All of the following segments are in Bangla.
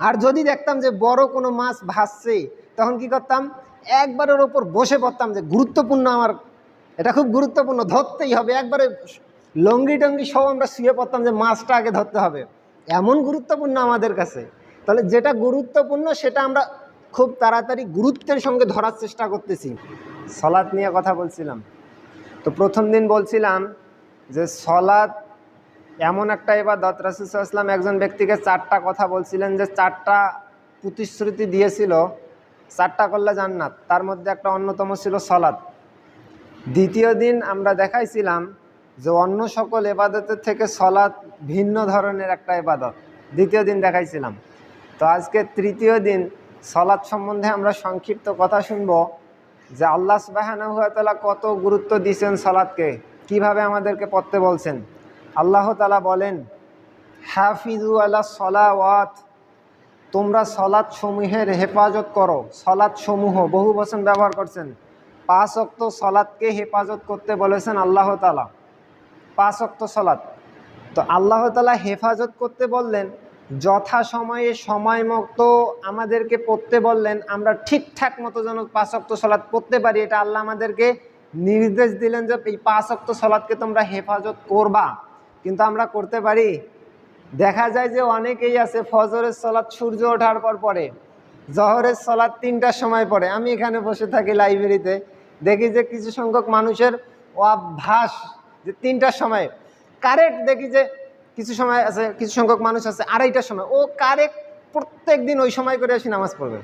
আর যদি দেখতাম যে বড় কোনো মাছ ভাসছে, তখন কি করতাম? একবার ওর ওপর বসে পড়তাম যে গুরুত্বপূর্ণ আমার, এটা খুব গুরুত্বপূর্ণ, ধরতেই হবে। একবারে লঙ্গি টঙ্গি সব আমরা শুয়ে পড়তাম যে মাছটা আগে ধরতে হবে। এমন গুরুত্বপূর্ণ আমাদের কাছে। তাহলে যেটা গুরুত্বপূর্ণ সেটা আমরা খুব তাড়াতাড়ি গুরুত্বের সঙ্গে ধরার চেষ্টা করতেছি। সলাৎ নিয়ে কথা বলছিলাম। তো প্রথম দিন বলছিলাম যে সলাৎ এমন একটা এবার দত রাসুসাল্লাম একজন ব্যক্তিকে চারটা কথা বলছিলেন যে চারটা প্রতিশ্রুতি দিয়েছিল, চারটা করলে জান্নাত, তার মধ্যে একটা অন্যতম ছিল সলাৎ। দ্বিতীয় দিন আমরা দেখাইছিলাম যে অন্য সকল এবাদতের থেকে সলাৎ ভিন্ন ধরনের একটা এবাদত দ্বিতীয় দিন দেখাইছিলাম। তো আজকে তৃতীয় দিন সলাৎ সম্বন্ধে আমরা সংক্ষিপ্ত কথা শুনব যে আল্লাহ সুবাহানুয়াতালা কত গুরুত্ব দিয়েছেন সলাৎকে, কীভাবে আমাদেরকে পড়তে বলছেন। আল্লাহ তালা বলেন হাফিজু আল্লাহ সলাওয়াত, তোমরা সলাৎ সমূহের হেফাজত করো। সলাৎ সমূহ বহু বচন ব্যবহার করছেন। পাঁচ অক্ত সলাৎকে হেফাজত করতে বলেছেন আল্লাহ তালা পাঁচ অক্ত সলাৎ। তো আল্লাহ তালা হেফাজত করতে বললেন যথা সময়ে সময় মতো আমাদেরকে পড়তে বললেন, আমরা ঠিকঠাক মতো যেন পাঁচ অক্ত সলাৎ পড়তে পারি। এটা আল্লাহ আমাদেরকে নির্দেশ দিলেন যে এই পাঁচ অক্ত সলাৎকে তোমরা হেফাজত করবা। কিন্তু আমরা করতে পারি। দেখা যায় যে অনেকেই আছে, ফজরের সলাৎ সূর্য ওঠার পর পরে জহরের সলাৎ তিনটার সময় পড়ে। আমি এখানে বসে থাকি লাইব্রেরিতে, দেখি যে কিছু সংখ্যক মানুষের অভ্যাস যে তিনটার সময় কারেক্ট দেখি যে কিছু সময় আছে, কিছু সংখ্যক মানুষ আছে, আড়াইটার সময়, ও কারেক্ট প্রত্যেক দিন ওই সময় করে এসে নামাজ পড়বে।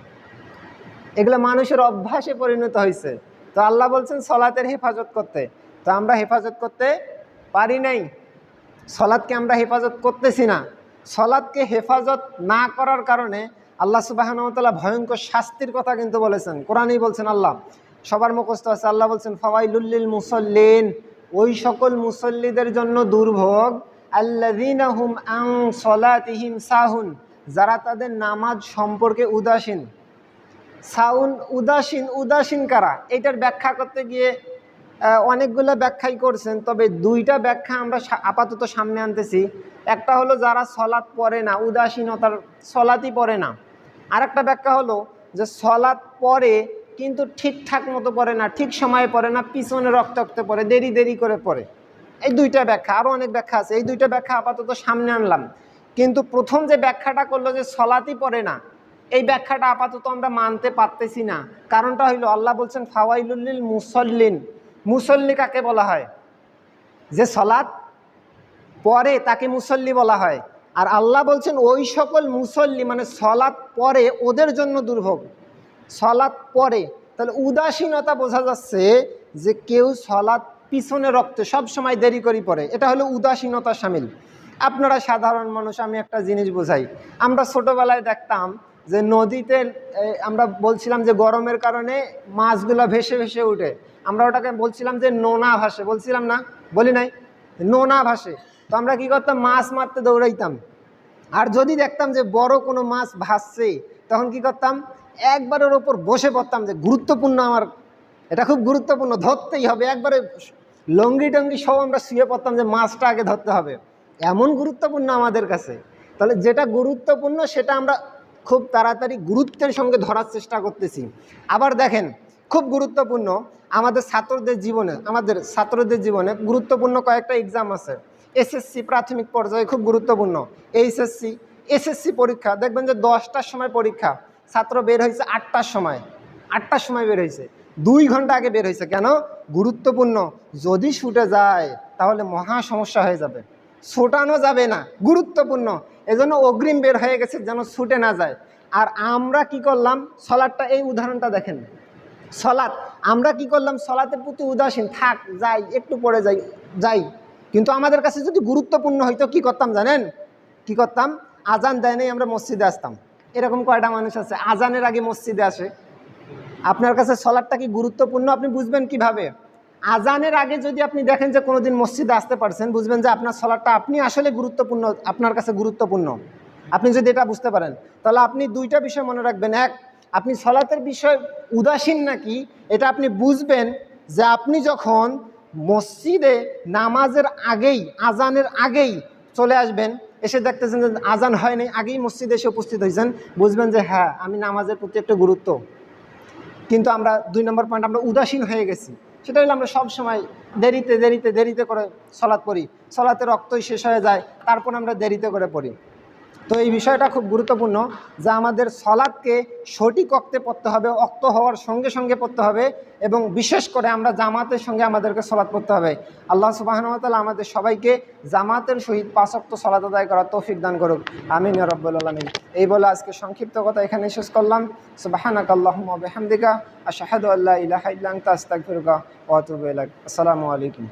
এগুলো মানুষের অভ্যাসে পরিণত হয়েছে। তো আল্লাহ বলছেন, সলাতের হেফাজত করতে। তো আমরা হেফাজত করতে পারি নাই। সলাদকে আমরা হেফাজত করতেছি না। সলাদকে হেফাজত না করার কারণে আল্লাহ সুবাহনতলা ভয়ঙ্কর শাস্তির কথা কিন্তু বলেছেন। কোরআনই বলছেন আল্লাহ। সবার মুখস্থ আছে, আল্লাহ বলছেন ফওয়াইলুল্লিল মুসল্লিন ওই সকল মুসল্লিদের জন্য দুর্ভোগ। আল্লাদিনাহুম আং সলাতিহিম সাহুন, যারা তাদের নামাজ সম্পর্কে উদাসীন। সাউন, উদাসীন উদাসীন কারা? এটার ব্যাখ্যা করতে গিয়ে অনেকগুলো ব্যাখ্যাই করছেন, তবে দুইটা ব্যাখ্যা আমরা আপাতত সামনে আনতেছি। একটা হলো যারা সলাৎ পড়ে না, উদাসীনতার, সলাতই পড়ে না। আর একটা ব্যাখ্যা হলো যে সলাৎ পড়ে কিন্তু ঠিকঠাক মতো পড়ে না, ঠিক সময়ে পড়ে না, পিছনে রক্ত রক্তে পড়ে, দেরি দেরি করে পড়ে। এই দুইটা ব্যাখ্যা আরও অনেক ব্যাখ্যা আছে, এই দুইটা ব্যাখ্যা আপাতত সামনে আনলাম। কিন্তু প্রথম যে ব্যাখ্যাটা করল যে সলাতই পড়ে না, এই ব্যাখ্যাটা আপাতত আমরা মানতে পারতেছি না। কারণটা হইল, আল্লাহ বলছেন ফাওয়াইলুল্লিল মুসল্লিন। মুসল্লি কাকে বলা হয়। যে সলাদ পরে তাকে মুসল্লি বলা হয়। আর আল্লাহ বলছেন, ওই সকল মুসল্লি মানে সলাদ পরে ওদের জন্য দুর্ভোগ। সলাদ পরে। তাহলে উদাসীনতা বোঝা যাচ্ছে যে কেউ সলাদ পিছনে রক্তে সব সময় দেরি করি পড়ে। এটা হলো উদাসীনতা সামিল। আপনারা সাধারণ মানুষ, আমি একটা জিনিস বোঝাই। আমরা ছোটোবেলায় দেখতাম যে নদীতে আমরা বলছিলাম যে গরমের কারণে মাছগুলো ভেসে ভেসে উঠে। আমরা ওটাকে বলছিলাম যে নোনা ভাসে, বলছিলাম না? বলি নাই? নোনা ভাসে। তো আমরা কি করতাম? মাছ মারতে দৌড়াইতাম। আর যদি দেখতাম যে বড় কোনো মাছ ভাসছে, তখন কি করতাম? একবারের ওপর বসে পড়তাম যে গুরুত্বপূর্ণ আমার, এটা খুব গুরুত্বপূর্ণ, ধরতেই হবে। একবারে লঙ্গি টঙ্গি সব আমরা শুয়ে পড়তাম যে মাছটা আগে ধরতে হবে। এমন গুরুত্বপূর্ণ আমাদের কাছে। তাহলে যেটা গুরুত্বপূর্ণ, সেটা আমরা খুব তাড়াতাড়ি গুরুত্বের সঙ্গে ধরার চেষ্টা করতেছি। আবার দেখেন খুব গুরুত্বপূর্ণ আমাদের ছাত্রদের জীবনে, আমাদের ছাত্রদের জীবনে গুরুত্বপূর্ণ কয়েকটা এক্সাম আছে। এসএসসি প্রাথমিক পর্যায়ে খুব গুরুত্বপূর্ণ। এইচএসসি এসএসসি পরীক্ষা, দেখবেন যে দশটার সময় পরীক্ষা, ছাত্র বের হয়েছে আটটার সময়। আটটার সময় বের হয়েছে। দুই ঘণ্টা আগে বের হয়েছে। কেন? গুরুত্বপূর্ণ। যদি ছুটে যায়, তাহলে মহা সমস্যা হয়ে যাবে। ছোটানো যাবে না। গুরুত্বপূর্ণ। এজন্য অগ্রিম বের হয়ে গেছে যেন ছুটে না যায়। আর আমরা কি করলাম? সলারটা এই উদাহরণটা দেখেন। সলাৎ। আমরা কি করলাম? সলাতের প্রতি উদাসীন। থাক, যাই, একটু পরে যাই যাই। কিন্তু আমাদের কাছে যদি গুরুত্বপূর্ণ হইতো, কি করতাম জানেন? কি করতাম? আজান দেয় নাই, আমরা মসজিদে আসতাম। এরকম কয়টা মানুষ আছে? আজানের আগে মসজিদে আসে। আপনার কাছে সলাটটা কি গুরুত্বপূর্ণ? আপনি বুঝবেন কীভাবে? আজানের আগে যদি আপনি দেখেন যে কোনোদিন মসজিদে আসতে পারছেন, বুঝবেন যে আপনার সলাটটা আপনি আসলে গুরুত্বপূর্ণ, আপনার কাছে গুরুত্বপূর্ণ। আপনি যদি এটা বুঝতে পারেন, তাহলে আপনি দুইটা বিষয় মনে রাখবেন। এক আপনি সলাতের বিষয়ে উদাসীন নাকি, এটা আপনি বুঝবেন যে আপনি যখন মসজিদে নামাজের আগেই, আজানের আগেই চলে আসবেন, এসে দেখতেছেন যে আজান হয়নি আগেই মসজিদে এসে উপস্থিত হয়েছেন, বুঝবেন যে হ্যাঁ আমি নামাজের প্রতি একটা গুরুত্ব। কিন্তু আমরা দুই নম্বর পয়েন্ট আমরা উদাসীন হয়ে গেছি। সেটা হলো আমরা সব সময় দেরিতে দেরিতে দেরিতে করে সলাৎ পড়ি। সলাতে রক্তই শেষ হয়ে যায়, তারপর আমরা দেরিতে করে পড়ি। তো এই বিষয়টা খুব গুরুত্বপূর্ণ যে আমাদের সলাদকে সঠিক অক্তে পড়তে হবে, অক্ত হওয়ার সঙ্গে সঙ্গে পড়তে হবে এবং বিশেষ করে আমরা জামাতের সঙ্গে আমাদেরকে সলাদ পড়তে হবে। আল্লাহ সুবাহনতালা আমাদের সবাইকে জামাতের সহিত পাঁচক্ত সলাদ আদায় করার তৌফিক দান করুক। আমিন রব্বুল আলমিন। এই বলে আজকে সংক্ষিপ্ত কথা এখানে শেষ করলাম। সুবাহানাক আল্লাহুম্মা বিহামদিকা, আশহাদু আল্লা ইলাহা ইল্লা আনতা, আস্তাগফিরুকা ওয়া আসসালামু আলাইকুম।